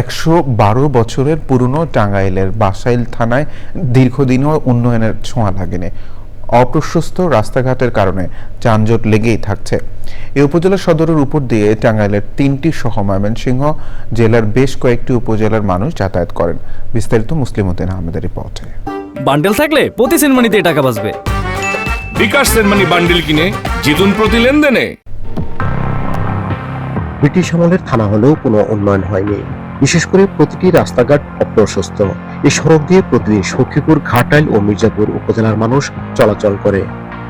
একশো বারো বছরের পুরনো টাঙ্গাইলের বাসাইল থানায় দীর্ঘদিনও উন্নয়নের ছোঁয়া লাগেনি। অপ্রশস্ত রাস্তাঘাটের কারণে যানজট লেগেই থাকছে। এই উপজেলা সদরের উপর দিয়ে টাঙ্গাইলের তিনটি সহ ময়মনসিংহ জেলার বেশ কয়েকটি উপজেলার মানুষ যাতায়াত করেন। বিস্তারিত মুসলিম উদ্দিন আহমেদের রিপোর্টে। বান্ডেল থাকলে প্রতি সেনমানিতে টাকা বাঁচবে। বিকাশ সেনমানি বান্ডিল কিনে জিতুন প্রতি লেনদেনে। ব্রিটিশ আমলের থানা হলেও কোনো উন্নয়ন হয়নি। বিশেষ করে প্রতিটি রাস্তাঘাট অপ্রশস্ত। এই সড়ক দিয়ে প্রতিদিন সখীপুর, ঘাটাইল ও মির্জাপুর উপজেলার মানুষ চলাচল করে।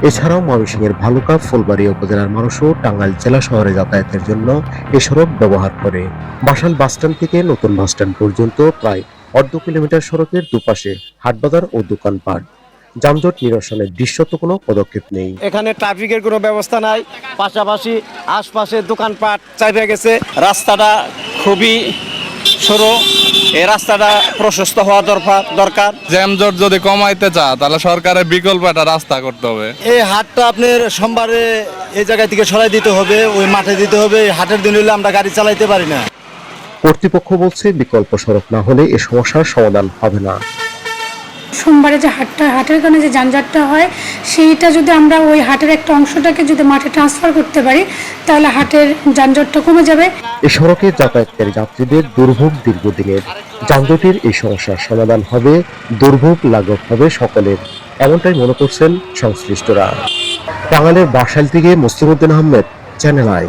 এছাড়াও ময়মনসিংহের ভালুকা, ফুলবাড়ি উপজেলার মানুষও টাঙ্গাইল জেলা শহরে যাতায়াতের জন্য এ সড়ক ব্যবহার করে। বাসাল বাসস্ট্যান্ড থেকে নতুন বাসস্ট্যান্ড পর্যন্ত প্রায় অর্ধ কিলোমিটার সড়কের দুপাশে হাটবাজার ও দোকানপাট। যানজট নিরসনের দৃশ্যত কোনো পদক্ষেপ নেই। এখানে ট্রাফিকের কোনো ব্যবস্থা নাই। পাশাপাশি আশপাশে দোকানপাট চাইপে গেছে। রাস্তাটা খুবই সরু এই রাস্তাটা প্রশস্ত হওয়া দরকার দরকার। জ্যামজট যদি কমাইতে চা তাহলে সরকারের বিকল্প একটা রাস্তা করতে হবে। এই হাটটা আপনার সোমবারে এই জায়গা থেকে সরাই দিতে হবে ওই মাঠে দিতে হবে এই হাটের দিন হলে আমরা গাড়ি চালাইতে পারি না। কর্তৃপক্ষ বলছে বিকল্প সড়ক না হলে এ সমস্যার সমাধান হবে না। সোমবারে যে হাটটা হাটের কারণে যে যানজটটা হয়, সেইটা যদি আমরা ওই হাটের একটা অংশটাকে যদি মাঠে ট্রান্সফার করতে পারি, তাহলে হাটের যানজটটা কমে যাবে। এ সড়কে যাতায়াতকারী যাত্রীদের দুর্ভোগ দীর্ঘদিনের। যানজটের এই সমস্যার সমাধান হবে, দুর্ভোগ লাঘব হবে সকলের। এমনটাই মনে করছেন সংশ্লিষ্টরা। টাঙ্গাইলের বাসাইল থেকে মুসলিমউদ্দিন আহমেদ চ্যানেল আই